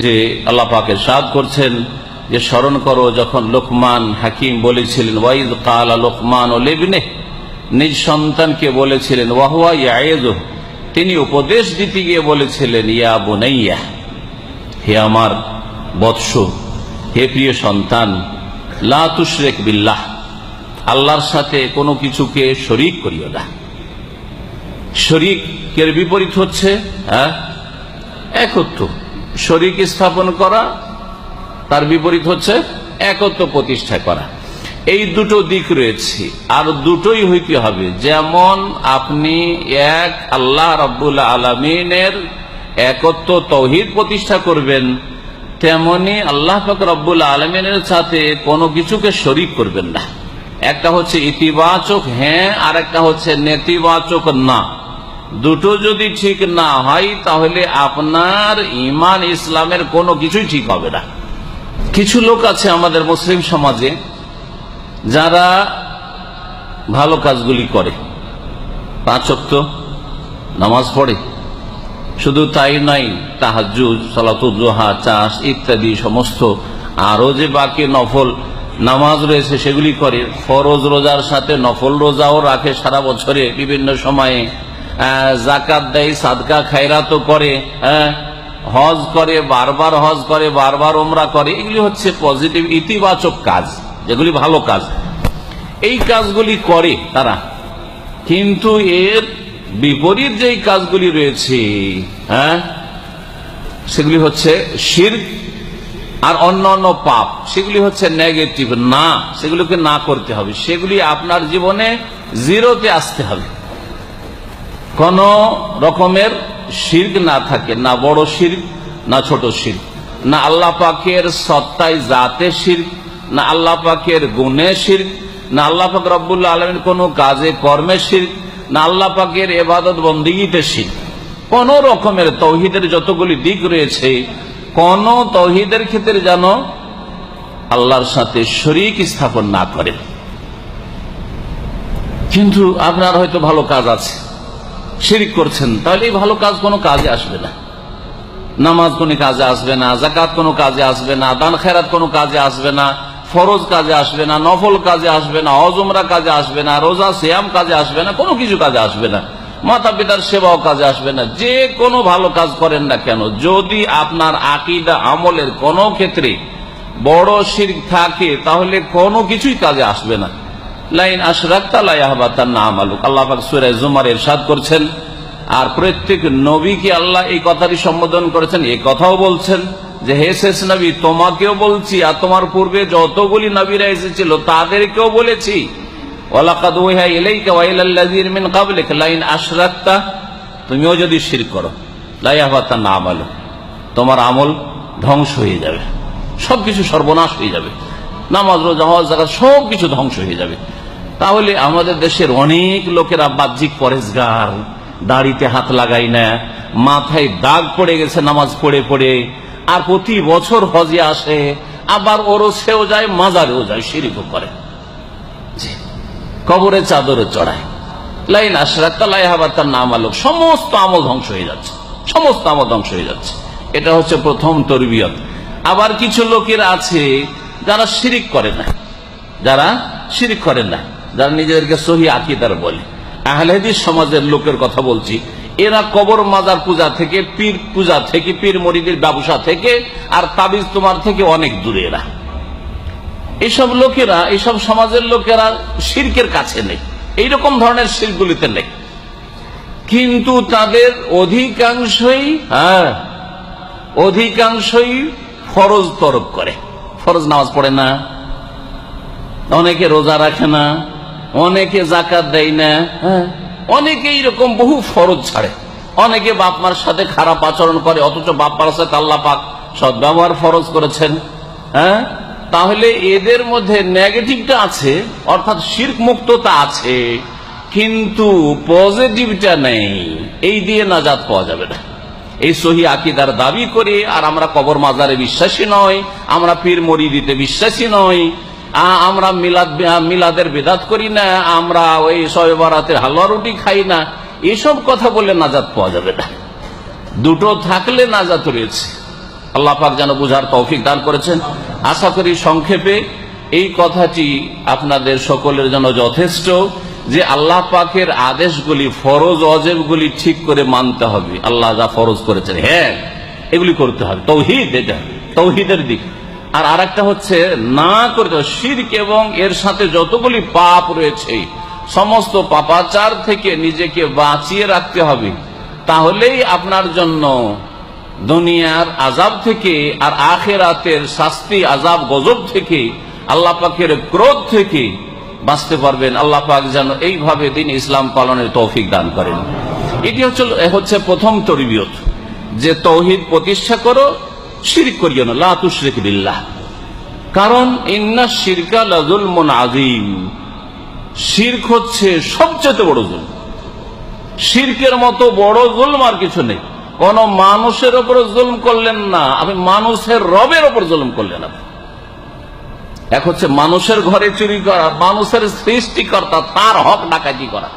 যে আল্লাহ পাকের সাদ করছেন যে স্মরণ করো যখন লোকমান হাকিম বলেছিলেন, ওয়াইদ কালা লোকমান ও লেবনে নিজ সন্তানকে বলেছিলেন, ওয়াহুয়া ইয়ায়েদ তিনি উপদেশ দিতে গিয়ে বলেছিলেন, ইয়া বুনাইয়া, হে আমার বৎস, হে প্রিয় সন্তান, লা বিল্লাহ, আল্লাহর সাথে কোনো কিছুকে শরিক করিও না। শরিকের বিপরীত হচ্ছে হ্যাঁ একত্র। শরিক স্থাপন করা, তার বিপরীত হচ্ছে একত্র প্রতিষ্ঠা করা। এই দুটো দিক রয়েছে। আর দুটোই হইতে হবে। যেমন আপনি এক আল্লাহ রব্বুল আলমিনের একত্র তৌহিদ প্রতিষ্ঠা করবেন, তেমনি আল্লাহ রব্বুল আলমিনের সাথে কোনো কিছুকে শরিক করবেন না। একটা হচ্ছে ইতিবাচক হ্যাঁ আর একটা হচ্ছে নেতিবাচক না। দুটো যদি ঠিক না হয়, তাহলে আপনার ইমান ইসলামের কোনো কিছুই ঠিক হবে না। কিছু লোক আছে আমাদের মুসলিম সমাজে, যারা ভালো কাজগুলি করে। পাঁচক্ত নামাজ পড়ে। শুধু তাই নাই তাহাজুদ সালাতুজোহা চাষ ইত্যাদি সমস্ত আরও যে বাকি নফল নামাজ রয়েছে, সেগুলি করে। ফরজ রোজার সাথে নফল রোজাও রাখে সারা বছরে বিভিন্ন সময়ে। জাকাত দেয় সাদকা খায়রাতও করে হজ করে, বারবার হজ করে, বারবার ওমরা করে, এগুলি হচ্ছে পজিটিভ ইতিবাচক কাজ, যেগুলি ভালো কাজ। এই কাজগুলি করে তারা। কিন্তু এর বিপরীত যেই কাজগুলি রয়েছে হ্যাঁ সেগুলি হচ্ছে শির আর অন্য অন্য পাপ, সেগুলি হচ্ছে নেগেটিভ না, সেগুলোকে না করতে হবে। সেগুলি আপনার জীবনে জিরোতে আসতে হবে। কোন রকমের শির্ক না থাকে, না বড় শির্ক, না ছোট শির্ক। না আল্লাহ পাকের সত্তায় জাতে শির্ক, না আল্লাহ পাকের গুণে শির্ক, না আল্লাহ পাক রব্বুল্লা আলমের কোন কাজে কর্মে শির্ক, না আল্লাহ পাকের এবাদত বন্দিগিতে শির্ক। কোন রকমের তৌহিদের যতগুলি দিক রয়েছে, কোন তৌহিদের ক্ষেত্রে যেন আল্লাহর সাথে শরিক স্থাপন না করে। কিন্তু আপনার হয়তো ভালো কাজ আছে। শিরিক করছেন তাহলে এই ভালো কাজ কোনো কাজে আসবে না নামাজ কোনো কাজে আসবে না জাকাত কোনো কাজে আসবে না দান খেরাত কোনো কাজে আসবে না ফরজ কাজে আসবে না নফল কাজে আসবে না অজমরা কাজে আসবে না রোজা শ্যাম কাজে আসবে না কোনো কিছু কাজে আসবে না মাতা পিতার সেবাও কাজে আসবে না যে কোনো ভালো কাজ করেন না কেন যদি আপনার আকিদা আমলের কোনো ক্ষেত্রে বড় শির থাকে তাহলে কোনো কিছুই কাজে আসবে না লাইন আশরাক্তার নাম আলুক আল্লাহ সুরায় জুমার এরশাদ করছেন। আর প্রত্যেক নবীকে আল্লাহ এই কথাটি সম্বোধন করেছেন? এই কথাও বলছেন যে, হে শেষ নবী, তোমাকেও বলছি আর তোমার পূর্বে যতগুলি নবীরা এসেছিল তাদেরকেও বলেছি। তুমিও যদি শির করো লাইহাবাতার না আলো তোমার আমল ধ্বংস হয়ে যাবে। সবকিছু সর্বনাশ হয়ে যাবে। নামাজ, রোজা হওয়া জায়গা সবকিছু ধ্বংস হয়ে যাবে। তাহলে আমাদের দেশের অনেক লোকেরা বাহ্যিক পরেশগার, দাড়িতে হাত লাগাই না, মাথায় দাগ পড়ে গেছে নামাজ পড়ে পড়ে, আর প্রতি বছর হজে আসে, আবার ওরসেও যায়, মাজারেও যায়, শিরিকও করে। কবরে চাদরে চড়ায়। লাইন আশরাক্তা লাই হাবার তার নাম আলোক, সমস্ত আমল ধ্বংস হয়ে যাচ্ছে, সমস্ত আমল ধ্বংস হয়ে যাচ্ছে। এটা হচ্ছে প্রথম তরবিয়ত। আবার কিছু লোকের আছে, যারা শিরিক করে না, যারা শিরিক করেন না। যারা নিজেদেরকে সহি আকিদার বলে। আহলেদিস সমাজের লোকের কথা বলছি, এরা কবর মাজার পূজা থেকে, পীর পূজা থেকে, পীর মরিদের ব্যবসা থেকে, আর তাবিজ তোমার থেকে অনেক দূরে এরা। এইসব লোকেরা এইসব সমাজের লোকেরা শির্কের কাছে নেই। এইরকম ধরনের শিরগুলিতে নেই। কিন্তু তাদের অধিকাংশই হ্যাঁ অধিকাংশই ফরজ তরক করে। ফরজ নামাজ পড়ে না, অনেকে রোজা রাখে না অনেকে জাকাত দেয় না। হ্যাঁ। অনেকে এইরকম বহু ফরজ ছাড়ে। অনেকে বাপমার সাথে খারাপ আচরণ করে অথচ বাপমার সাথে আল্লাহ পাক সদ্ব্যবহার ফরজ করেছেন। হ্যাঁ? তাহলে এদের মধ্যে নেগেটিভটা আছে অর্থাৎ শির্ক মুক্ততা আছে কিন্তু পজিটিভটা নেই। এই দিয়ে নাজাত পাওয়া যাবে না। এই সহি আকিদার দাবি করে আর আমরা কবর মাজারে বিশ্বাসী নয় আমরা পীর মরি দিতে বিশ্বাসী নয় আমরা মিলাদ মিলাদের বেদাত করি না, আমরা ওই শবে বারাতের হালুয়া রুটি খাই না। এসব কথা বলে নাজাত পাওয়া যাবে না। দুটো থাকলে নাজাত রয়েছে। আল্লাহ পাক যেন বুঝার তৌফিক দান করেছেন। আশা করি সংক্ষেপে এই কথাটি আপনাদের সকলের জন্য যথেষ্ট যে আল্লাহ পাকের আদেশগুলি ফরজ, অজেবগুলি ঠিক করে মানতে হবে। আল্লাহ যা ফরজ করেছেন হ্যাঁ এগুলি করতে হবে। তৌহিদ এটা, তৌহিদের দিক। আর আরেকটা হচ্ছে, না করতে শিরক এবং এর সাথে যতগুলি পাপ রয়েছে, সমস্ত পাপাচার থেকে নিজেকে বাঁচিয়ে রাখতে হবে। তাহলেই আপনার জন্য দুনিয়ার আজাব থেকে আর আখেরাতের শাস্তি আজাব গজব থেকে, আল্লাহ পাকের ক্রোধ থেকে বাঁচতে পারবেন। আল্লাহ পাক যেন এইভাবে দিন ইসলাম পালনের তৌফিক দান করেন। এটি হচ্ছে হচ্ছে প্রথম তরবিয়ত। যে তৌহিদ প্রতিষ্ঠা করো শিরিক করিও না লাতুশরিক বিল্লাহ। কারণ ইন্না শিরকা লাজুলমুন আজিম শির্ক হচ্ছে সবচেয়ে বড় জুল শির্কের মতো বড় জুলম আর কিছু নেই। কোন মানুষের ওপর জুলম করলেন না আপনি মানুষের রবের ওপর জুলম করলেন আপনি। এক হচ্ছে মানুষের ঘরে চুরি করা, মানুষের সৃষ্টিকর্তা তার হক ডাকাতি করা।